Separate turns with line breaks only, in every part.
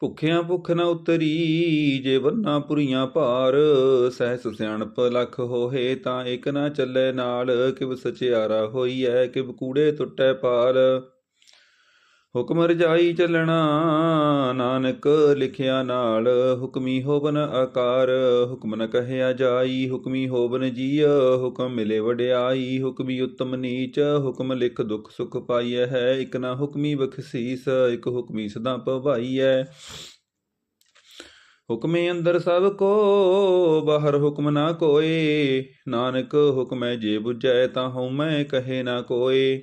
ਭੁੱਖਿਆਂ ਭੁੱਖ ਨ ਉਤਰੀ, ਜੇ ਵਰਨਾ ਪੁਰੀਆਂ ਭਾਰ, ਸਹਿਸ ਸਿਆਣਪ ਲਖ ਹੋਏ ਤਾਂ ਇਕ ਨਾ ਚੱਲੇ ਨਾਲ, ਕਿਵ ਸਚਿਆਰਾ ਹੋਈਐ, ਕਿਵ ਕੂੜੇ ਟੁੱਟੈ ਪਾਰ। ਹੁਕਮ ਰਜਾਈ ਚੱਲਣਾ, ਨਾਨਕ ਲਿਖਿਆ ਨਾਲ, ਹੁਕਮੀ ਹੋਵਨ ਆਕਾਰ, ਹੁਕਮ ਨ ਕਹਿਆ ਜਾਈ, ਹੁਕਮੀ ਹੋਵਨ ਜੀਅ, ਹੁਕਮ ਮਿਲੇ ਵਡਿਆਈ, ਹੁਕਮੀ ਉਤਮ ਨੀਚ, ਹੁਕਮ ਲਿਖ ਦੁਖ ਸੁਖ ਪਾਈਐ ਹੈ, ਇਕ ਨਾ ਹੁਕਮੀ ਬਖਸ਼ੀਸ, ਇਕ ਹੁਕਮੀ ਸਦਾ ਭਵਾਈਐ ਹੁਕਮੇ ਅੰਦਰ ਸਭ ਕੋ, ਬਾਹਰ ਹੁਕਮ ਨਾ ਕੋਏ, ਨਾਨਕ ਹੁਕਮੈ ਜੇ ਬੁਝੈ ਤਾਂ ਹਉਮੈ ਕਹੇ ਨਾ ਕੋਏ।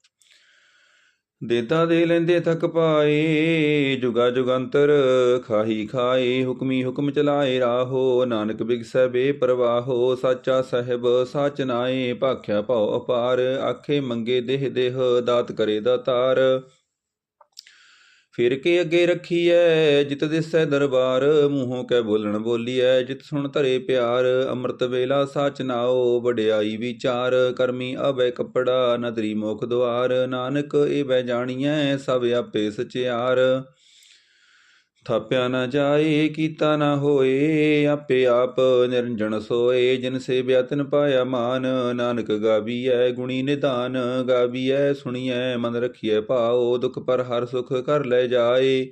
ਦੇਤਾ ਦੇ ਲੈਂਦੇ ਥਕ ਪਾਏ, ਜੁਗਾ ਜੁਗੰਤਰ ਖਾਹੀ ਖਾਏ, ਹੁਕਮੀ ਹੁਕਮ ਚਲਾਏ ਰਾਹੋ, ਨਾਨਕ ਬਿਗਸੈ ਬੇਪਰਵਾਹੋ ਸਾਚਾ ਸਹਿਬ ਸਾਚ ਨਾਏ, ਭਾਖਿਆ ਭਉ ਅਪਾਰ, ਆਖੇ ਮੰਗੇ ਦੇਹ ਦੇਹ, ਦਾਤ ਕਰੇ ਦਾਤਾਰ ਫਿਰ ਕੇ ਅੱਗੇ ਰੱਖੀਐ, ਜਿਤ ਦਿਸੈ ਦਰਬਾਰ, ਮੂੰਹੋਂ ਕੈ ਬੋਲਣ ਬੋਲੀਐ, ਜਿਤ ਸੁਣ ਧਰੇ ਪਿਆਰ, ਅੰਮ੍ਰਿਤ ਵੇਲਾ ਸਾਚ ਨਾਓ ਵਡਿਆਈ ਵਿਚਾਰ, ਕਰਮੀ ਆਵੇ ਕੱਪੜਾ, ਨਦਰੀ ਮੁਖ ਦੁਆਰ, ਨਾਨਕ ਇਹ ਬੈ ਜਾਣੀਐ, ਸਭ ਆਪੇ ਸਚਿਆਰ। ਥਾਪਿਆ ਨਾ ਜਾਏ, ਕੀਤਾ ਨਾ ਹੋਏ, ਆਪੇ ਆਪ ਨਿਰੰਜਣ ਸੋਏ। ਜਿਨ ਸੇ ਬਿਆਤਨ ਪਾਇਆ ਮਾਨ, ਨਾਨਕ ਗਾਵੀਐ ਗੁਣੀ ਨਿਧਾਨ। ਗਾਵੀਐ ਸੁਣੀਐ, ਮਨ ਰਖੀਐ ਭਾਉ, ਦੁਖ ਪਰ ਹਰ ਸੁਖ ਕਰ ਲੈ ਜਾਏ।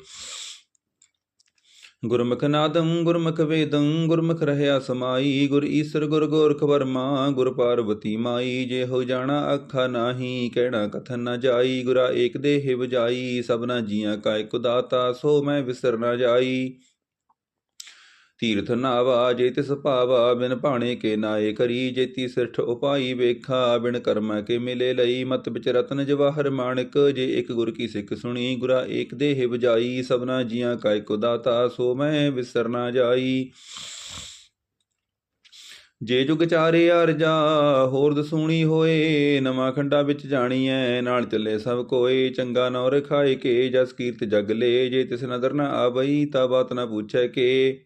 ਗੁਰਮੁਖ ਨਾਦੰ, ਗੁਰਮੁਖ ਵੇਦੰ, ਗੁਰਮੁਖ ਰਹਿਆ ਸਮਾਈ, ਗੁਰ ਈਸਰ, ਗੁਰ ਗੋਰਖ ਵਰਮਾ, ਗੁਰ ਪਾਰਵਤੀ ਮਾਈ ਜੇ ਹੋ ਜਾਣਾ ਅੱਖਾ ਨਾਹੀ, ਕਹਿਣਾ ਕਥਨ ਨਾ ਜਾਈ, ਗੁਰਾ ਏਕ ਦੇਹ ਵਜਾਈ, ਸਭਨਾ ਜੀਆਂ ਕਾ ਇਕ ਦਾਤਾ ਸੋ ਮੈਂ ਵਿਸਰ ਨਾ ਜਾਈ। ਤੀਰਥ ਨਾਵਾ ਜੇ ਤਿਸ ਭਾਵਾ, ਬਿਨ ਭਾਣੇ ਕੇ ਨਾਏ ਕਰੀ ਜੇਤੀ ਸਿਰਠ ਉਪਾਈ ਵੇਖਾ, ਬਿਨ ਕਰਮਾ ਕੇ ਮਿਲੇ ਲਈ, ਮਤ ਵਿਚ ਰਤਨ ਜਵਾਹਰ ਮਾਣਕ, ਜੇ ਇੱਕ ਗੁਰ ਕੀ ਸਿੱਖ ਸੁਣੀ, ਗੁਰਾ ਏਕ ਦੇਹ ਵਜਾਈ, ਸਭਨਾ ਜੀਆਂ ਕਾ ਇਕੋ ਦਾਤਾ, ਸੋ ਮੈਂ ਵਿਸਰ ਨਾ ਜਾਈ। ਜੇ ਜੁਗ ਚਾਰੇ ਅਰਜਾ ਹੋਰ ਦਸੂਣੀ ਹੋਏ, ਨਵਾਂ ਖੰਡਾ ਵਿੱਚ ਜਾਣੀ ਜਾਣੀਐ, ਨਾਲ ਚੱਲੇ ਸਭ ਕੋਏ, ਚੰਗਾ ਨੌ ਰਖਾਏ ਕੇ, ਜਸ ਕੀਰਤ ਜਗ ਲੇ, ਜੇ ਤਿਸ ਨਦਰ ਨ ਆਵਈ, ਤਾ ਬਾਤ ਨਾ ਪੁੱਛੈ ਕੇ।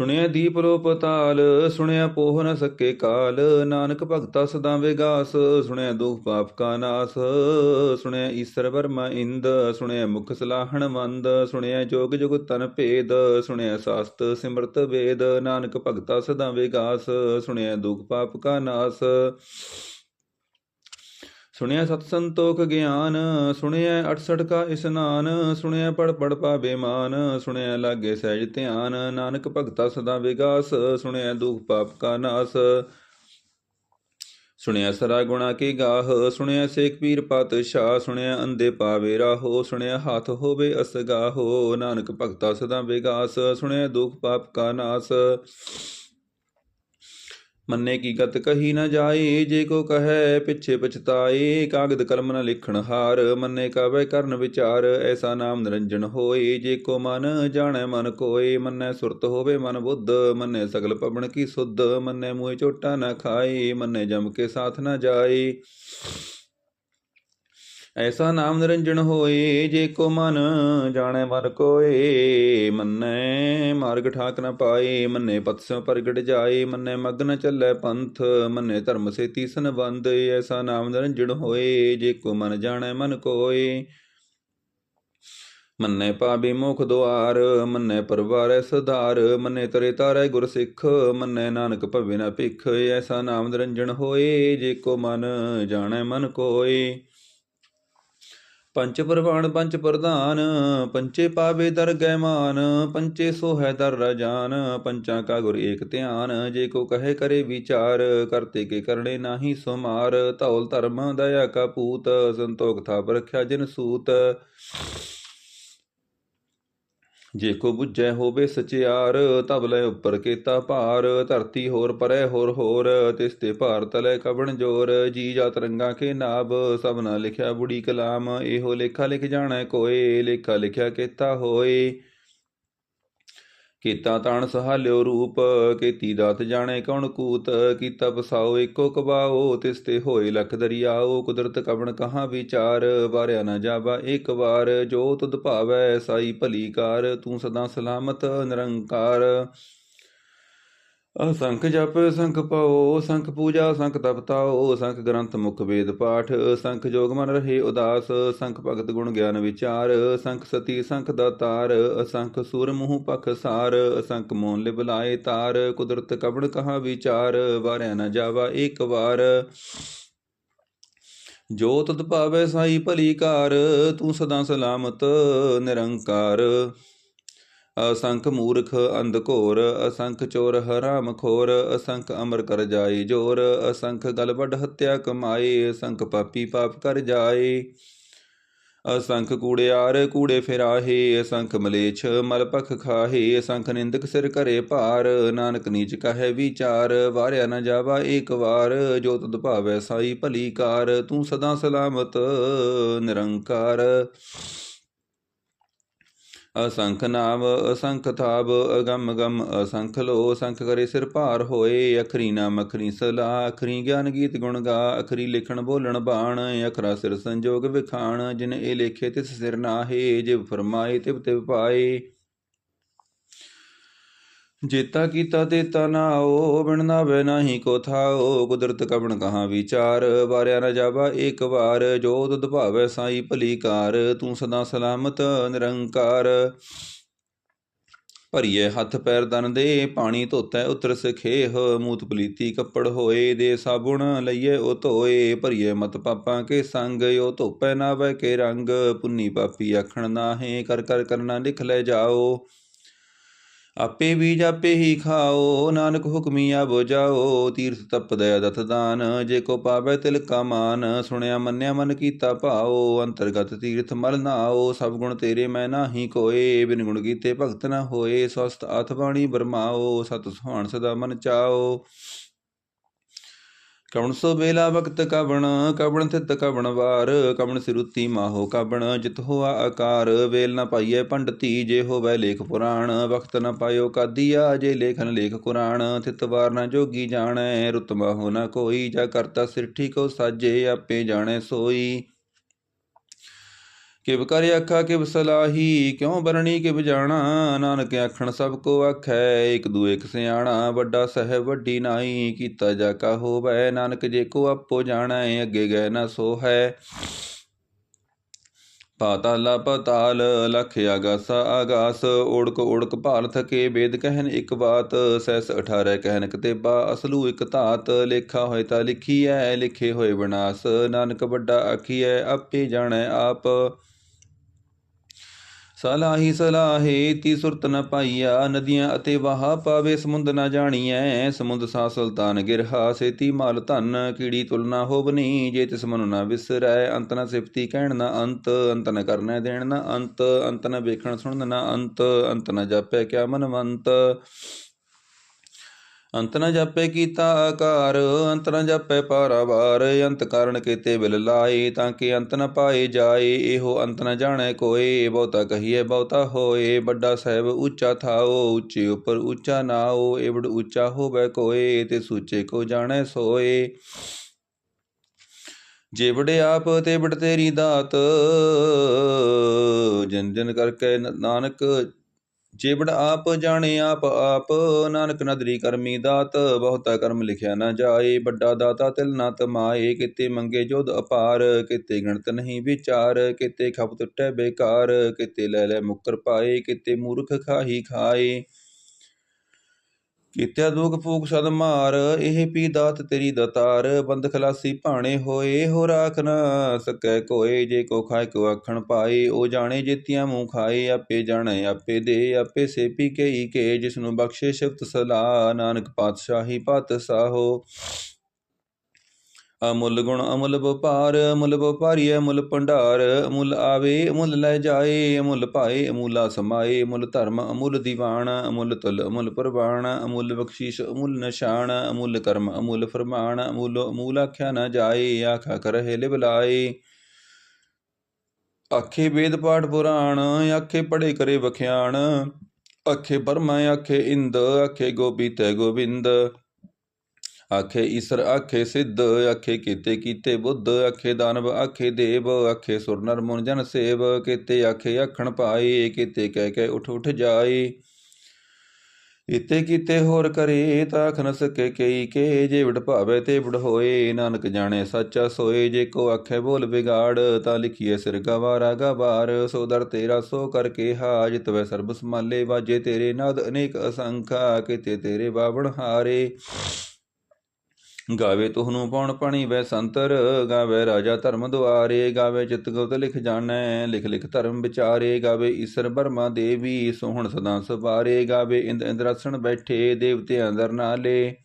ਸੁਣਿਆ ਦੀਪ ਲੋ ਤਾਲ, ਸੁਣਿਆ ਪੋਹ ਨ ਸਕੇ ਕਾਲ, ਨਾਨਕ ਭਗਤਾ ਸਦਾ ਵਿਗਾਸ, ਸੁਣਿਆ ਦੁਖ ਪਾਪ ਕਾ ਨਾਸ, ਸੁਣਿਆ ਈਸ਼ਰ ਵਰਮਾ ਇੰਦ, ਸੁਣਿਆ ਮੁਖ ਸਲਾਹਣ ਮੰਦ, ਸੁਣਿਆ ਜੋਗ ਜੁਗ ਤਨ ਭੇਦ, ਸੁਣਿਆ ਸਾਸਤ ਸਿਮਰਤ ਵੇਦ, ਨਾਨਕ ਭਗਤਾ ਸਦਾ ਵਿਗਾਸ, ਸੁਣਿਆ ਦੁਖ ਪਾਪ ਕਾ ਨਾਸ। ਸੁਣਿਆ ਸਤ ਸੰਤੋਖ ਗਿਆਨ, ਸੁਣਿਆ 68 ਕਾ ਇਸਨਾਨ, ਸੁਣਿਆ ਪੜ ਪੜ ਪਾਵੇ ਮਾਨ, ਸੁਣਿਆ ਲਾਗੇ ਸਹਿਜ ਧਿਆਨ, ਨਾਨਕ ਭਗਤਾ ਸਦਾ ਵਿਗਾਸ, ਸੁਣਿਆ ਦੁਖ ਪਾਪ ਕਾ ਨਾਸ। ਸੁਣਿਆ ਸਰਾ ਗੁਣਾ ਕੇ ਗਾਹ, ਸੁਣਿਆ ਸੇਖ ਪੀਰ ਪਾਤਸ਼ਾਹ, ਸੁਣਿਆ ਅੰਦੇ ਪਾਵੇ ਰਾਹੋ, ਸੁਣਿਆ ਹੱਥ ਹੋਵੇ ਅਸਗਾਹੋ, ਨਾਨਕ ਭਗਤਾ ਸਦਾ ਵਿਗਾਸ, ਸੁਣਿਆ ਦੁਖ ਪਾਪ ਕਾ ਨਾਸ। ਮੰਨੇ ਕੀ ਗਤ ਕਹੀ ਨਾ ਜਾਏ, ਜੇ ਕੋ ਕਹੈ ਪਿੱਛੇ ਪਛਤਾਏ, ਕਾਗਦ ਕਲਮ ਨ ਲਿਖਣ ਹਾਰ, ਮੰਨੇ ਕਾਵੇ ਕਰਨ ਵਿਚਾਰ, ਐਸਾ ਨਾਮ ਨਿਰੰਜਨ ਹੋਏ, ਜੇ ਕੋ ਮਨ ਜਾਣੈ ਮਨ ਕੋਏ, ਮੰਨੈ ਸੁਰਤ ਹੋਵੇ ਮਨ ਬੁੱਧ, ਮੰਨੇ ਸਗਲ ਪਵਨ ਕੀ ਸੁਧ, ਮੰਨੇ ਮੂਹੇ ਝੋਟਾ ਨਾ ਖਾਏ, ਮੰਨੇ ਜਮ ਕੇ ਸਾਥ ਨਾ ਜਾਏ। ਐਸਾ ਨਾਮ ਨਿਰੰਜਨ ਹੋਏ, ਜੇ ਕੋ ਮਨ ਜਾਣੈ ਮਨ ਕੋਏ, ਮੰਨੈ ਮਾਰਗ ਠਾਕ ਨ ਪਾਏ, ਮੰਨੇ ਪਤਸੋਂ ਪ੍ਰਗਟ ਜਾਏ, ਮੰਨੇ ਮਗਨ ਚੱਲੈ ਪੰਥ, ਮੰਨੇ ਧਰਮ ਸੇ ਤੀਸਨ ਬੰਦ ਐਸਾ ਨਾਮ ਨਿਰੰਜਨ ਹੋਏ, ਜੇ ਕੋ ਮਨ ਜਾਣੈ ਮਨ ਕੋਏ। ਮੰਨੇ ਪਾਵੇ ਮੁਖ ਦੁਆਰ, ਮੰਨੇ ਪਰਵਾਰੈ ਸੁਧਾਰ, ਮੰਨੇ ਤਰੇ ਤਾਰੈ ਗੁਰ ਸਿੱਖ, ਮੰਨੇ ਨਾਨਕ ਭਵੇ ਨਾ ਭਿਖ, ਐਸਾ ਨਾਮ ਨਿਰੰਜਨ ਹੋਏ, ਜੇ ਕੋ ਮਨ ਜਾਣੈ ਮਨ ਕੋਏ। ਪੰਚ ਪ੍ਰਵਾਨ, ਪੰਚ ਪ੍ਰਧਾਨ, ਪੰਚੇ ਪਾਵੇ ਦਰ ਮਾਨ, ਪੰਚੇ ਸੋਹੈ ਦਰ ਰਜਾਨ, ਪੰਚਾਂ ਕਾ ਗੁਰ ਏਕ ਧਿਆਨ, ਜੇ ਕੋ ਕਹੇ ਕਰੇ ਵਿਚਾਰ, ਕਰਤੇ ਕੇ ਕਰਨੇ ਨਾਹੀ ਸੁਮਾਰ, ਧੌਲ ਧਰਮ ਦਇਆ ਕਾ ਪੂਤ, ਸੰਤੋਖ ਥਾਪ ਰਖਿਆ ਜਿਨ ਸੂਤ। ਜੇ ਕੋ ਬੁੱਝੈ ਹੋਵੇ ਸਚਿਆਰ, ਤਬ ਲੈ ਉੱਪਰ ਕੀਤਾ ਭਾਰ। ਧਰਤੀ ਹੋਰ ਪਰੈ ਹੋਰ ਹੋਰ, ਤਿਸ ਤੇ ਭਾਰ ਤਲੇ ਕਵਣ ਜੋਰ। ਜੀ ਜਾ ਰੰਗਾ ਕੇ ਨਾਭ ਸਭਨਾ ਲਿਖਿਆ ਬੁੜੀ ਕਲਾਮ। ਇਹੋ ਲੇਖਾ ਲਿਖ ਜਾਣੈ ਕੋਏ, ਲੇਖਾ ਲਿਖਿਆ ਕੀਤਾ ਹੋਏ। ਕੀਤਾ ਤਾਣ ਸਹਾਲਿਓ ਰੂਪ, ਕੀਤੀ ਦਾਤ ਜਾਣੇ ਕੌਣ ਕੂਤ, ਕੀਤਾ ਪਸਾਓ ਏਕੋ ਕਬਾਓ, ਤਿਸ ਤੇ ਹੋਏ ਲਖ ਦਰਿਆਓ, ਕੁਦਰਤ ਕਵਣ ਕਹਾ ਵਿਚਾਰ, ਵਾਰਿਆ ਨਾ ਜਾਵਾ ਇੱਕ ਵਾਰ, ਜੋ ਤੁਧ ਭਾਵੈ ਸਾਈ ਭਲੀ ਕਾਰ, ਤੂੰ ਸਦਾ ਸਲਾਮਤ ਨਿਰੰਕਾਰ। ਅਸੰਖ ਜਪ, ਸੰਖ ਪਾਓ, ਸੰਖ ਪੂਜਾ, ਸੰਖ ਤਪਤਾਓ ਸੰਖ ਗ੍ਰੰਥ ਮੁਖ ਵੇਦ ਪਾਠ, ਸੰਖ ਜੋਗ ਮਨ ਰਹੇ ਉਦਾਸ, ਸੰਖ ਭਗਤ ਗੁਣ ਗਿਆਨ ਵਿਚਾਰ, ਸੰਖ ਸਤੀ, ਸੰਖ ਦਾਤਾਰ ਅਸੰਖ ਸੂਰ ਮੂਹ ਪਖ ਸਾਰ ਅਸੰਖ ਮੋਨ ਲਿ ਬੁਲਾਏ ਤਾਰ, ਕੁਦਰਤ ਕਵਣ ਕਹਾ ਵਿਚਾਰ, ਵਾਰਿਆ ਨਾ ਜਾਵਾ ਇੱਕ ਵਾਰ। ਜੋ ਤਤ ਭਾਵੈ ਸਾਈ ਭਲੀ ਕਾਰ, ਤੂੰ ਸਦਾ ਸਲਾਮਤ, ਨਿਰੰਕਾਰ। ਅਸੰਖ ਮੂਰਖ ਅੰਧ ਘੋਰ, ਅਸੰਖ ਚੋਰ ਹਰਾਮ ਖੋਰ, ਅਸੰਖ ਅਮਰ ਕਰ ਜਾਏ ਜੋਰ, ਅਸੰਖ ਗਲ ਵੱਡ ਹੱਤਿਆ ਕਮਾਏ, ਅਸੰਖ ਪਾਪੀ ਪਾਪ ਕਰ ਜਾਏ। ਅਸੰਖ ਕੂੜਿਆਰ ਕੂੜੇ ਫਿਰਾਹੇ, ਅਸੰਖ ਮਲੇਛ ਮਲ ਪਖ ਖਾਹੇ, ਅਸੰਖ ਨਿੰਦਕ ਸਿਰ ਘਰੇ ਭਾਰ, ਨਾਨਕ ਨੀਚ ਕਹੈ ਵਿਚਾਰ, ਵਾਰਿਆ ਨਾ ਜਾਵਾ ਏਕ ਵਾਰ, ਜੋ ਤੁਧ ਭਾਵੈ ਸਾਈ ਭਲੀ ਕਾਰ, ਤੂੰ ਸਦਾ ਸਲਾਮਤ ਨਿਰੰਕਾਰ। ਅਸੰਖ ਨਾਮ ਅਸੰਖ ਥਾਬ ਅਗੰਮ ਗਮ ਅਸੰਖ ਲੋ, ਅਸੰਖ ਕਰੇ ਸਿਰ ਭਾਰ ਹੋਏ, ਅਖਰੀ ਨਾਮ ਅਖਰੀ ਸਲਾ, ਅਖਰੀ ਗਿਆਨ ਗੀਤ ਗੁਣ ਗਾ, ਅਖਰੀ ਲਿਖਣ ਬੋਲਣ ਬਾਣ, ਅਖਰਾ ਸਿਰ ਸੰਜੋਗ ਵਿਖਾਣ, ਜਿਨ ਇਹ ਲੇਖੇ ਤਿਸ ਸਿਰ ਨਾਹੇ, ਜਿਵ ਫਰਮਾਏ ਤਿਵ ਤਿਵ ਪਾਏ। ਜੇਤਾ ਕੀਤਾ ਤੇਤਾ ਨਾਓ ਬਿਨ ਨਾਵੇ ਨਾਹੀ ਕੋ ਥਾਓ। ਕੁਦਰਤ ਕਵਣ ਕਹਾ ਵਿਚਾਰ, ਵਾਰਿਆ ਨਾ ਜਾਵਾ ਏਕ ਵਾਰ। ਜੋ ਤੁਧ ਭਾਵੈ ਸਾਈ ਭਲੀ ਕਾਰ, ਤੂੰ ਸਦਾ ਸਲਾਮਤ ਨਿਰੰਕਾਰ। ਭਰੀਏ ਹੱਥ ਪੈਰ ਦਨ ਦੇ, ਪਾਣੀ ਧੋਤੈ ਉਤਰ ਸਖੇਹ। ਮੂਤ ਪਲੀਤੀ ਕੱਪੜ ਹੋਏ ਦੇ ਸਾਬੁਣ, ਲਈਏ ਉਹ ਧੋਏ। ਭਰੀਏ ਮਤ ਪਾਪਾਂ ਕੇ ਸੰਗ, ਉਹ ਧੋਪੈ ਨਾ ਨਾਵੇ ਕੇ ਰੰਗ। ਪੁੰਨੀ ਪਾਪੀ ਆਖਣ ਨਾਹੇ, ਕਰ ਕਰ ਕਰਨਾ ਲਿਖ ਲੈ ਜਾਓ। ਆਪੇ ਬੀਜ ਆਪੇ ਹੀ ਖਾਓ, ਨਾਨਕ ਹੁਕਮੀਆ ਬੁਝਾਓ ਤੀਰਥ ਤਪ ਦਇਆ ਦਤ ਦਾਨ, ਜੇ ਕੋ ਪਾਵੇ ਤਿਲ ਕਾ ਮਾਨ, ਸੁਣਿਆ ਮੰਨਿਆ ਮਨ ਕੀਤਾ ਭਾਓ, ਅੰਤਰਗਤ ਤੀਰਥ ਮਲ ਨਾਓ, ਸਭ ਗੁਣ ਤੇਰੇ ਮੈਂ ਨਾਹੀ ਕੋਏ, ਬਿਨ ਗੁਣ ਕੀਤੇ ਭਗਤ ਨਾ ਹੋਏ ਸਵਸਤ ਆਥ ਬਾਣੀ ਬਰਮਾਓ, ਸਤ ਸੁਹਾਣ ਸਦਾ ਮਨ ਚਾਓ। ਕਵਣ ਸੋ ਬੇਲਾ ਵਕਤ ਕਵਣ ਕਵਣ ਥਿਤ ਕਵਣ ਵਾਰ, ਕਵਣ ਸਿਰੁਤੀ ਮਾਹੋ ਕਵਣ, ਜਿਤ ਹੋਆ ਆਕਾਰ, ਵੇਲ ਨ ਪਾਈਏ ਪੰਡਤੀ, ਜੇ ਹੋਵੇ ਲੇਖ ਪੁਰਾਣ, ਵਕਤ ਨ ਪਾਇਓ ਕਾਦੀਆ, ਜੇ ਲੇਖਨ ਲੇਖ ਕੁਰਾਨ ਥਿਤ ਵਾਰ ਨ ਜੋਗੀ ਜਾਣੈ ਰੁਤ ਮਾਹੋ ਨ ਕੋਈ, ਜਾ ਕਰਤਾ ਸਿਰਠੀ ਕੋ ਸਾਜੇ, ਆਪੇ ਜਾਣੈ ਸੋਈ। ਕਿਵ ਕਰ ਆਖਾ ਕਿਵ ਸਲਾਹੀ, ਕਿਉ ਬਰਣੀ ਕਿਵ ਜਾਣਾ? ਨਾਨਕ ਆਖਣ ਸਭ ਕੋ ਆਖੈ, ਇਕ ਦੂ ਇਕ ਸਿਆਣਾ, ਵੱਡਾ ਸਹਿ ਵੱਡੀ ਨਾਈ, ਕੀਤਾ ਜਾ ਕਾ ਹੋਵੈ, ਨਾਨਕ ਜੇ ਕੋ ਆਪੋ ਜਾਣੈ, ਅੱਗੇ ਗਏ ਨਾ ਸੋ ਹੈ ਪਾਤਾਲਾ ਪਤਾਲ, ਲਖ ਆਗਾਸ ਆਗਾਸ, ਉੜਕ ਉੜਕ ਭਾਲ ਥਕੇ ਵੇਦ ਕਹਿਨ ਇੱਕ ਬਾਤ, ਸੈਸ 18 ਕਹਿਨ ਕਤੇਬਾ ਅਸਲੂ ਇੱਕ ਧਾਤ, ਲੇਖਾ ਹੋਏ ਤਾਂ ਲਿਖੀ ਐ ਲਿਖੇ ਹੋਏ ਵਿਨਾਸ਼, ਨਾਨਕ ਵੱਡਾ ਆਖੀਐ, ਆਪੇ ਜਾਣੈ ਆਪ। ਸਲਾਹੀ ਸਲਾਹੇ ਤੀ ਸੁਰਤ ਨ ਪਾਈਆ ਨਦੀਆਂ ਅਤੇ ਵਾਹਾ ਪਾਵੇ ਸਮੁੰਦ ਨ ਜਾਣੀਐ, ਸਮੁੰਦ ਸਾ ਸੁਲਤਾਨ ਗਿਰਹਾ, ਸੇਤੀ ਮਾਲ ਧਨ ਕੀੜੀ ਤੁਲਨਾ ਹੋਵਨੀ, ਜੇ ਤਿਸ ਮਨੁ ਨ ਵਿਸਰੈ, ਅੰਤ ਨ ਸਿਫਤੀ ਕਹਿਣ ਨ ਅੰਤ ਅੰਤ ਨ ਕਰਨੈ ਦੇਣ ਨ ਅੰਤ ਅੰਤ ਨ ਵੇਖਣ ਸੁਣਨ ਨ ਅੰਤ ਅੰਤ ਨ ਜਾਪੈ ਕਿਆ ਮਨਵੰਤ। ਅੰਤ ਨ ਜਾਪੈ ਕੀਤਾ ਆਕਾਰ, ਅੰਤ ਨ ਜਾਪੈ ਪਾਰਾਵਾਰ, ਅੰਤ ਕਾਰਨ ਕੀਤੇ ਬਿਲ ਲਾਏ, ਤਾਂ ਕਿ ਅੰਤ ਨ ਪਾਏ ਜਾਏ, ਇਹੋ ਅੰਤ ਨ ਜਾਣੈ ਕੋਏ, ਬਹੁਤਾ ਕਹੀਏ ਬਹੁਤਾ ਹੋਏ, ਵੱਡਾ ਸਾਹਿਬ ਉੱਚਾ ਥਾਓ, ਉੱਚੇ ਉੱਪਰ ਉੱਚਾ ਨਾਓ ਏਵੜ ਉੱਚਾ ਹੋਵੇ ਕੋਏ, ਤੇ ਸੂਚੇ ਕੋ ਜਾਣੈ ਸੋਏ। ਜੇ ਵੜੇ ਆਪ ਤੇ ਵੜ ਤੇਰੀ ਦਾਤ, ਜਨ ਜਨ ਕਰਕੇ ਨਾਨਕ ਜੇਵੜ ਆਪ ਜਾਣੇ ਆਪ ਆਪ, ਨਾਨਕ ਨਦਰੀ ਕਰਮੀ ਦਾਤ, ਬਹੁਤਾ ਕਰਮ ਲਿਖਿਆ ਨਾ ਜਾਏ, ਵੱਡਾ ਦਾਤਾ ਤਿਲ ਨਾ ਤਮਾਏ, ਕਿਤੇ ਮੰਗੇ ਜੋਧ ਅਪਾਰ, ਕਿਤੇ ਗਣਤ ਨਹੀਂ ਵਿਚਾਰ, ਕਿਤੇ ਖਪਤ ਟੁੱਟੇ ਬੇਕਾਰ, ਕਿਤੇ ਲੈ ਲੈ ਮੁਕਰ ਪਾਏ, ਕਿਤੇ ਮੂਰਖ ਖਾਹੀ ਖਾਏ। ਕੀਤਿਆ ਦੁਖ ਫੂਕ ਸਦ ਮਾਰ, ਇਹ ਪੀ ਦਾਤ ਤੇਰੀ ਦਤਾਰ, ਬੰਦ ਖਲਾਸੀ ਭਾਣੇ ਹੋਏ, ਹੋ ਰਾਖ ਨਾ ਸਕੈ ਕੋਏ, ਜੇ ਕੋ ਖਾਇ ਕੋ ਆਖਣ ਪਾਏ, ਉਹ ਜਾਣੇ ਜੇਤੀਆਂ ਮੂੰਹ ਖਾਏ, ਆਪੇ ਜਾਣੇ, ਆਪੇ ਦੇ, ਆਪੇ ਸੇਪੀ ਕਈ ਕੇ ਜਿਸ ਨੂੰ ਬਖਸ਼ੇ ਸ਼ਬਦ ਸਲਾ ਨਾਨਕ ਪਾਤਸ਼ਾਹੀ ਪਤ ਸਾਹੋ ਅਮੁੱਲ ਗੁਣ ਅਮੁੱਲ ਵਪਾਰ, ਅਮੁੱਲ ਵਪਾਰੀ, ਅਮੁੱਲ ਭੰਡਾਰ, ਅਮੁੱਲ ਆਵੇ, ਅਮੁੱਲ ਲੈ ਜਾਏ, ਅਮੁੱਲ ਭਾਏ, ਅਮੁੱਲਾ ਸਮਾਏ ਅਮੁੱਲ ਧਰਮ ਅਮੁੱਲ ਦੀਵਾਨ, ਅਮੁੱਲ ਤੁਲ ਅਮੁੱਲ ਪ੍ਰਵਾਨ, ਅਮੁੱਲ ਬਖਸ਼ੀਸ਼ ਅਮੁੱਲ ਨਿਸ਼ਾਨ, ਅਮੁੱਲ ਕਰਮ ਅਮੁੱਲ ਫਰਮਾਨ, ਅਮੁੱਲ ਅਮੂਲ ਆਖਿਆ ਨਾ ਜਾਏ, ਆਖਾ ਕਰਹਿ ਲਿਵ ਲਾਏ। ਆਖੇ ਵੇਦ ਪਾਠ ਪੁਰਾਣ, ਆਖੇ ਪੜੇ ਕਰੇ ਵਖਿਆਣ, ਆਖੇ ਬਰਮਾ, ਆਖੇ ਇੰਦ, ਆਖੇ ਗੋਬੀ ਤੈ ਗੋਬਿੰਦ। ਆਖੇ ਈਸਰ, ਆਖੇ ਸਿੱਧ, ਆਖੇ ਕੀਤੇ ਕੀਤੇ ਬੁੱਧ, ਆਖੇ ਦਾਨਵ, ਆਖੇ ਦੇਵ, ਆਖੇ ਸੁਰ ਨਰ ਮੁਨ ਜਨ ਸੇਵ, ਕੀਤੇ ਆਖੇ ਆਖਣ ਪਾਏ, ਕੀਤੇ ਕਹਿ ਕਹਿ ਉਠ ਉਠ ਜਾਏ। ਇਤੇ ਕੀਤੇ ਹੋਰ ਕਰੇ ਤਾਖ ਨ ਸਕੇ ਕਈ ਕੇ, ਜੇ ਵਿੜ ਭਾਵੇ ਤੇ ਵਿੜ ਹੋਏ, ਨਾਨਕ ਜਾਣੇ ਸੱਚਾ ਸੋਏ, ਜੇ ਕੋ ਆਖੇ ਬੋਲ ਵਿਗਾੜ, ਤਾਂ ਲਿਖੀਏ ਸਿਰ ਗਵਾਰਾ ਗਵਾਰ ਸੋ ਦਰ ਤੇਰਾ ਸੋ ਕਰਕੇ ਹਾਜ ਵੈ ਸਰਬ ਸਮਾਲੇ ਵਾਜੇ ਤੇਰੇ ਨਾਦ ਅਨੇਕ ਅਸੰਖਾ, ਕਿਤੇ ਤੇਰੇ ਬਾਵਣ ਹਾਰੇ। ਗਾਵੇ ਤੁਹਨੂੰ ਪਉਣ ਪਣੀ ਵੈ ਸੰਤਰ, ਗਾਵੇ ਰਾਜਾ ਧਰਮ ਦੁਆਰੇ, ਗਾਵੇ ਚਿਤ ਗੁਪਤ ਲਿਖ ਜਾਣੈ, ਲਿਖ ਲਿਖ ਧਰਮ ਵਿਚਾਰੇ, ਗਾਵੇ ਈਸ਼ਰ ਬਰਮਾ ਦੇਵੀ, ਸੋਹਣ ਸਦਾ ਸਵਾਰੇ, ਗਾਵੇ ਇੰਦ ਇੰਦਰਸਣ ਬੈਠੇ ਦੇਵਤੇ ਅੰਦਰ ਨਾਲੇ।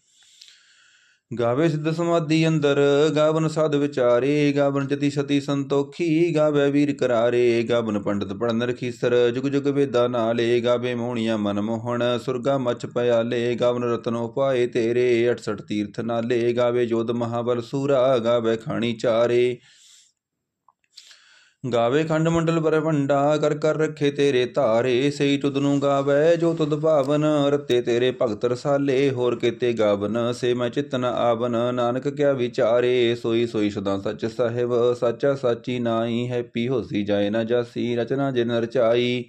ਗਾਵੇ ਸਿੱਧ ਸਮਾਧੀ ਅੰਦਰ, ਗਾਵਨ ਸਾਧ ਵਿਚਾਰੇ, ਗਾਵਨ ਜਤੀ ਸਤੀ ਸੰਤੋਖੀ, ਗਾਵੇ ਵੀਰ ਕਰਾਰੇ, ਗਾਵਨ ਪੰਡਤ ਪੜਨ ਰਖੀਸਰ, ਜੁਗ ਜੁਗ ਵੇਦਾ ਨਾਲੇ, ਗਾਵੇ ਮੋਹਣੀਆਂ ਮਨ ਮੋਹਣ, ਸੁਰਗਾ ਮਚ ਪਿਆਲੇ, ਗਾਵਨ ਰਤਨੋ ਪਾਏ ਤੇਰੇ 68 ਤੀਰਥ ਨਾਲੇ, ਗਾਵੇ ਜੋਧ ਮਹਾਬਲ ਸੂਰਾ, ਗਾਵੇ ਖਾਣੀ ਚਾਰੇ। ਗਾਵੇ ਖੰਡ ਮੰਡਲ ਬਰਵੰਡਾ ਕਰ ਕਰ ਰੱਖੇ ਤੇਰੇ ਧਾਰੇ ਸਈ ਤੁਧ ਨੂੰ ਗਾਵੇ ਜੋ ਤੁਧ ਭਾਵਨ, ਰਤੇ ਤੇਰੇ ਭਗਤ ਰਸਾਲੇ, ਹੋਰ ਕੀਤੇ ਗਾਵਨ, ਸੇ ਮੈਂ ਚਿਤਨ ਆਵਨ, ਨਾਨਕ ਕਿਆ ਵਿਚਾਰੇ, ਸੋਈ ਸੋਈ ਸਦਾ ਸੱਚ ਸਾਹਿਬ, ਸਾਚਾ ਸਾਚੀ ਨਾਈ ਹੈਪੀ ਹੋਸੀ ਜਾਏ ਨਾ ਜਾਸੀ, ਰਚਨਾ ਜਿਨ ਰਚਾਈ।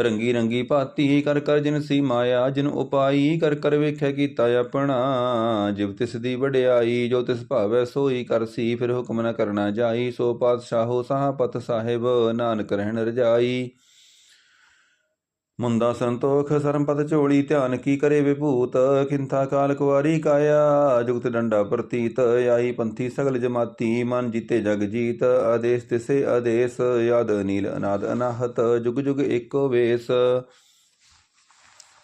ਰੰਗੀ ਰੰਗੀ ਭਾਤੀ ਕਰ ਕਰ ਜਿਨ ਸੀ ਮਾਇਆ, ਜਿਨ ਉਪਾਈ ਕਰ ਕਰ ਵੇਖਿਆ ਕੀਤਾ ਆਪਣਾ। ਜਿਵ ਤਿਸ ਦੀ ਵਡਿਆਈ, ਜੋ ਤਿਸ ਭਾਵੈ ਸੋਈ ਕਰਸੀ ਫਿਰ ਹੁਕਮ ਨ ਕਰਨਾ ਜਾਈ। ਸੋ ਪਾਤਸ਼ਾਹੋ ਸਾਹਪਤ ਸਾਹਿਬ, ਨਾਨਕ ਰਹਿਣ ਰਜਾਈ। ਮੁੰਦਾ ਸੰਤੋਖ ਸਰਮਪਦ ਝੋਲੀ ਧਿਆਨ ਕੀ ਕਰੇ ਵਿਭੂਤ? ਕਿੰਥਾ ਕਾਲ ਕੁਵਾਰੀ ਕਾਇਆ, ਜੁਗਤ ਡੰਡਾ ਪ੍ਰਤੀਤ ਆਈ ਪੰਥੀ ਸਗਲ ਜਮਾਤੀ, ਮਨ ਜੀਤੇ ਜਗ ਜੀਤ, ਆਦੇਸ਼ ਤਿਸੇ ਆਦੇਸ਼, ਯਾਦ ਨੀਲ ਅਨਾਦ ਅਨਾਹਤ, ਜੁਗ ਜੁਗ ਏਕੋ ਵੇਸ।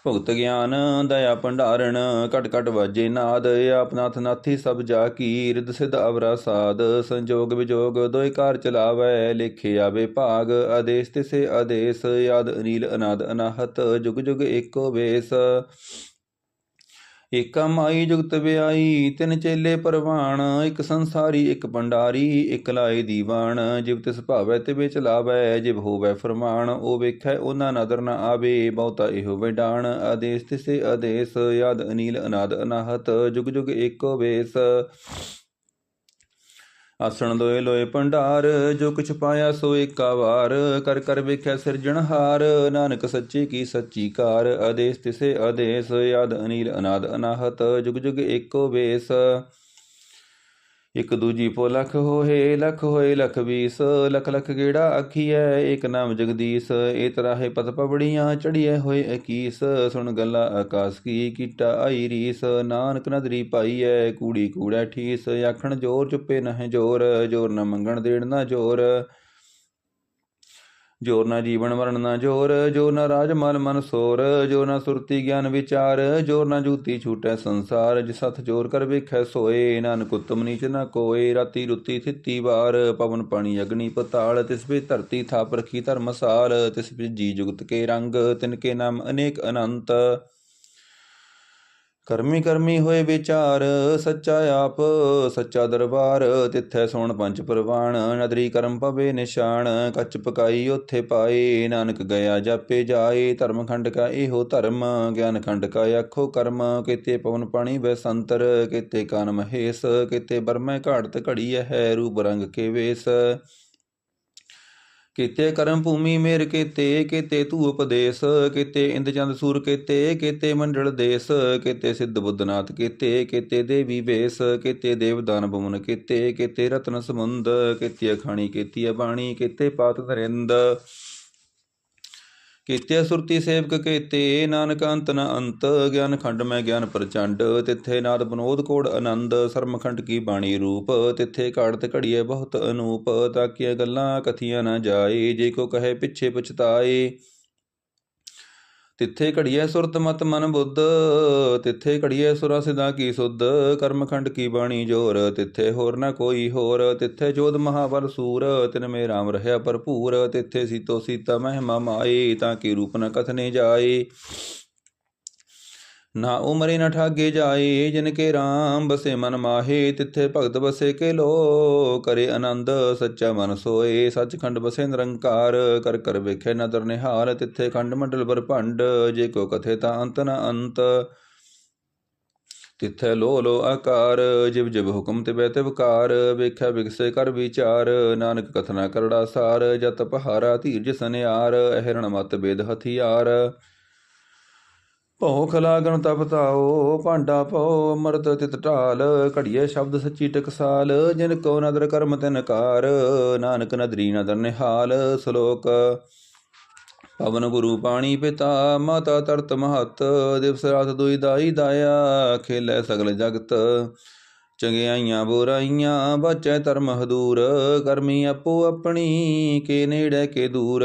ਭੁਗਤ ਗਿਆਨ, ਦਇਆ ਭੰਡਾਰਣ ਕਟ ਕਟ ਵਾਜੇ ਨਾਦ ਆਪਨਾਥ ਨਾਥੀ ਸਭ ਜਾ ਕੀ ਰਿਦ ਸਿਧ ਅਵਰਾ ਸਾਧ ਸੰਜੋਗ ਵਿਜੋਗ ਦੋਇ ਕਾਰ ਚਲਾਵੈ, ਲੇਖੇ ਆਵੇ ਭਾਗ, ਆਦੇਸ਼ ਤਿਸੇ ਆਦੇਸ਼, ਯਾਦ ਅਨੀਲ ਅਨਾਦ ਅਨਾਹਤ, ਜੁਗ ਜੁਗ ਏਕੋ ਵੇਸ। ਏਕਾ ਮਾਈ ਜੁਗਤ ਵਿਆਈ ਤਿੰਨ ਚੇਲੇ ਪਰਵਾਣ, ਇੱਕ ਸੰਸਾਰੀ, ਇੱਕ ਭੰਡਾਰੀ, ਇੱਕ ਲਾਏ ਦੀਵਾਨ। ਜਿਵ ਤਿਸ ਭਾਵੈ ਤਿਵੇ ਚਲਾਵੈ, ਜਿਵ ਹੋਵੈ ਫਰਮਾਨ। ਉਹ ਵੇਖੈ, ਉਹਨਾਂ ਨਦਰ ਨਾ ਆਵੇ, ਬਹੁਤਾ ਇਹੋ ਵਡਾਣ ਆਦੇਸ਼ ਤਿਸੇ ਆਦੇਸ਼, ਯਾਦ ਅਨੀਲ ਅਨਾਦ ਅਨਾਹਤ, ਜੁਗ ਜੁਗ ਏਕੋ ਵੇਸ। ਆਸਣ ਦੋਏ ਲੋਏ ਭੰਡਾਰ, ਜੋ ਕੁਛ ਪਾਇਆ ਸੋ ਏਕਾ ਵਾਰ। ਕਰ ਕਰ ਵੇਖਿਆ ਸਿਰਜਣਹਾਰ ਨਾਨਕ ਸੱਚੇ ਕੀ ਸੱਚੀ ਕਾਰ। ਆਦੇਸ਼ ਤਿਸੇ ਆਦੇਸ਼, ਯਾਦ ਅਨੀਲ ਅਨਾਦ ਅਨਾਹਤ, ਜੁਗ ਜੁਗ ਏਕੋ ਵੇਸ। ਇਕ ਦੂਜੀ ਪੋ ਲਖ ਹੋਏ ਲਖ ਹੋਏ ਲਖ ਵੀਸ ਲਖ ਲਖ ਗੇੜਾ ਆਖੀਐ, ਏਕ ਨਾਮ ਜਗਦੀਸ਼, ਏ ਤਰਾਹੇ ਪਤ ਪਵੜੀਆਂ ਚੜੀਐ ਹੋਏ ਅਕੀਸ, ਸੁਣ ਗੱਲਾਂ ਆਕਾਸ ਕੀ ਕੀਟਾ ਆਈ ਰੀਸ, ਨਾਨਕ ਨਦਰੀ ਪਾਈਐ, ਕੂੜੀ ਕੂੜਾ ਠੀਸ, ਆਖਣ ਜੋਰ ਚੁੱਪੇ ਨਹਿ ਜੋਰ ਜੋਰ ਨ ਮੰਗਣ ਦੇਣ ਨਾ ਜੋਰ। ਜੋਰ ਨਾ ਜੀਵਨ ਮਰਨ ਨਾ ਜੋਰ ਜੋਰ ਨਾ ਰਾਜ ਮਨ ਮਨ ਸੋਰ ਜੋਰ ਨਾ ਸੁਰਤੀ ਗਿਆਨ ਵਿਚਾਰ ਜੋਰ ਨਾ ਜੂਤੀ ਛੂਟੈ ਸੰਸਾਰ, ਜਿ ਸਥ ਜੋਰ ਕਰ ਵੇਖੈ ਸੋਏ, ਨਾਨਕ ਉਤਮ ਨੀਚ ਨਾ ਕੋਏ, ਰਾਤੀ ਰੁੱਤੀ ਥਿੱਤੀ ਵਾਰ, ਪਵਨ ਪਾਣੀ ਅਗਨੀ ਪਤਾਲ, ਤਿਸ ਵੀ ਧਰਤੀ ਥਾਪ ਰਖੀ ਧਰਮਸਾਲ, ਤਿਸ ਵੀ ਜੀ ਜੁਗਤ ਕੇ ਰੰਗ, ਤਿਨ ਕੇ ਨਾਮ ਅਨੇਕ ਅਨੰਤ। ਕਰਮੀ ਕਰਮੀ ਹੋਏ ਵਿਚਾਰ, ਸੱਚਾ ਆਪ, ਸੱਚਾ ਦਰਬਾਰ, ਤਿੱਥੈ ਸੋਣ ਪੰਜ ਪ੍ਰਵਾਨ ਨਦਰੀ ਕਰਮ ਪਵੇ ਨਿਸ਼ਾਨ, ਕੱਚ ਪਕਾਈ ਉਥੇ ਪਾਏ, ਨਾਨਕ ਗਿਆ ਜਾਪੇ ਜਾਏ ਧਰਮ ਖੰਡ ਕਾ ਇਹੋ ਧਰਮ ਗਿਆਨ ਖੰਡ ਕਾ ਆਖੋ ਕਰਮ, ਕਿਤੇ ਪਵਨ ਪਾਣੀ ਵੈ ਸੰਤਰ, ਕੀਤੇ ਕਾਨ ਮਹੇਸ਼ ਕੀਤੇ ਬਰਮੈ ਘਾੜਤ ਘੜੀ ਹੈ ਰੂਪ ਰੰਗ ਕੇ ਵੇਸ। ਕੀਤੇ ਕਰਮ ਭੂਮੀ ਮੇਰ ਕੀਤੇ ਕੀਤੇ ਤੂ ਉਪਦੇਸ਼, ਕੀਤੇ ਇੰਦ ਚੰਦ ਸੂਰ ਕੀਤੇ ਕੀਤੇ ਮੰਡਲ ਦੇਸ, ਕੀਤੇ ਸਿੱਧ ਬੁੱਧਨਾਥ ਕੀਤੇ ਕੀਤੇ ਦੇਵੀ ਵੇਸ, ਕੀਤੇ ਦੇਵਦਾਨ ਬਮਨ ਕੀਤੇ ਕੀਤੇ ਰਤਨ ਸਮੁੰਦ ਕੀਤੇ ਅਖਾਣੀ ਕੀਤੀ ਬਾਣੀ, ਕੀਤੇ ਪਾਤ ਨਰਿੰਦ ਕੀਤੇ ਸੁਰਤੀ ਸੇਵਕ ਕੀਤੇ ਨਾਨਕ ਅੰਤ ਨ ਅੰਤ, ਗਿਆਨ ਖੰਡ ਮੈਂ ਗਿਆਨ ਪ੍ਰਚੰਡ, ਤਿੱਥੇ ਨਾਦ ਬਨੋਦ ਕੋੜ ਆਨੰਦ ਸਰਮਖੰਡ ਕੀ ਬਾਣੀ ਰੂਪ, ਤਿੱਥੇ ਘਾੜਤ ਘੜੀਏ ਬਹੁਤ ਅਨੂਪ, ਤਾਕੀਆਂ ਗੱਲਾਂ ਕਥੀਆਂ ਨਾ ਜਾਏ, ਜੇ ਕੋ ਕਹੇ ਪਿੱਛੇ ਪਛਤਾਏ। ਤਿੱਥੇ ਘੜੀਏ ਸੁਰਤ ਮਤ ਮਨ ਬੁੱਧ, ਤਿੱਥੇ ਘੜੀਏ ਸੁਰਾ ਸਿਦਾ ਕੀ ਸੁਧ, ਕਰਮਖੰਡ ਕੀ ਬਾਣੀ ਜੋਰ, ਤਿੱਥੇ ਹੋਰ ਨਾ ਕੋਈ ਹੋਰ, ਤਿੱਥੇ ਜੋਧ ਮਹਾਵਰ ਸੂਰ, ਤਿਨ ਮੇ ਰਾਮ ਰਹਿਆ ਭਰਪੂਰ, ਤਿੱਥੇ ਸੀਤੋ ਸੀਤਾ ਮਹਿਮਾ ਮਾਏ ਤਾਂ ਕੀ ਰੂਪ ਨ ਕਥਨੇ ਜਾਏ ਨਾ ਉਮਰੇ ਨ ਠਾਗੇ ਜਾਏ, ਜਿਨ ਕੇ ਰਾਮ ਬਸੇ ਮਨ ਮਾਹੇ, ਤਿੱਥੇ ਭਗਤ ਬਸੇ ਕੇ ਲੋ ਕਰੇ ਆਨੰਦ ਸੱਚਾ ਮਨ ਸੋਏ। ਸੱਚਖੰਡ ਬਸੇ ਨਿਰੰਕਾਰ, ਕਰ ਕਰ ਵੇਖੇ ਨਦਰ ਨਿਹਾਲ, ਤਿੱਥੇ ਖੰਡ ਮੰਡਲ ਬਰਭੰਡ ਜੇ ਕੋ ਕਥੇ ਤਾਂ ਅੰਤ ਨ ਅੰਤ। ਤਿੱਥੇ ਲੋ ਲੋ ਆਕਾਰ, ਜਿਵ ਜਿਵ ਹੁਕਮ ਤੇ ਬੈਤੇ ਵਕਾਰ ਵੇਖਿਆ ਵਿਗਸੇ ਕਰ ਵਿਚਾਰ, ਨਾਨਕ ਕਥਨਾ ਕਰੜਾ ਸਾਰ, ਜਤ ਪਹਾਰਾ ਧੀਰਜ ਸਨਿਆਰ, ਅਹਿਰਣ ਮਤ ਬੇਦ ਹਥਿਆਰ। ਭਉ ਖਲਾਗਣ ਤਪ ਤਾਓ ਭਾਂਡਾ ਪਉ ਅਮਰਤ ਤਿਤ ਢਾਲ, ਘੜੀਏ ਸ਼ਬਦ ਸੱਚੀ ਟਕਸਾਲ, ਜਿਨ ਕੋ ਨਦਰ ਕਰਮ ਤਿਨ ਕਾਰ, ਨਾਨਕ ਨਦਰੀ ਨਦਰ ਨਿਹਾਲ, ਸ਼ਲੋਕ। ਪਵਨ ਗੁਰੂ ਪਾਣੀ ਪਿਤਾ, ਮਾਤਾ ਤਰਤ ਮਹਤ, ਦਿਵਸ ਰਾਤ ਦੁਈ ਦਾਈ ਦਾਇਆ, ਖੇਲੇ ਸਗਲ ਜਗਤ। ਚੰਗਿਆਈਆਂ ਬੁਰਾਈਆਂ ਬਚੈ ਧਰਮ ਹਦੂਰ, ਕਰਮੀ ਆਪੋ ਆਪਣੀ, ਕੇ ਨੇੜੇ ਕੇ ਦੂਰ।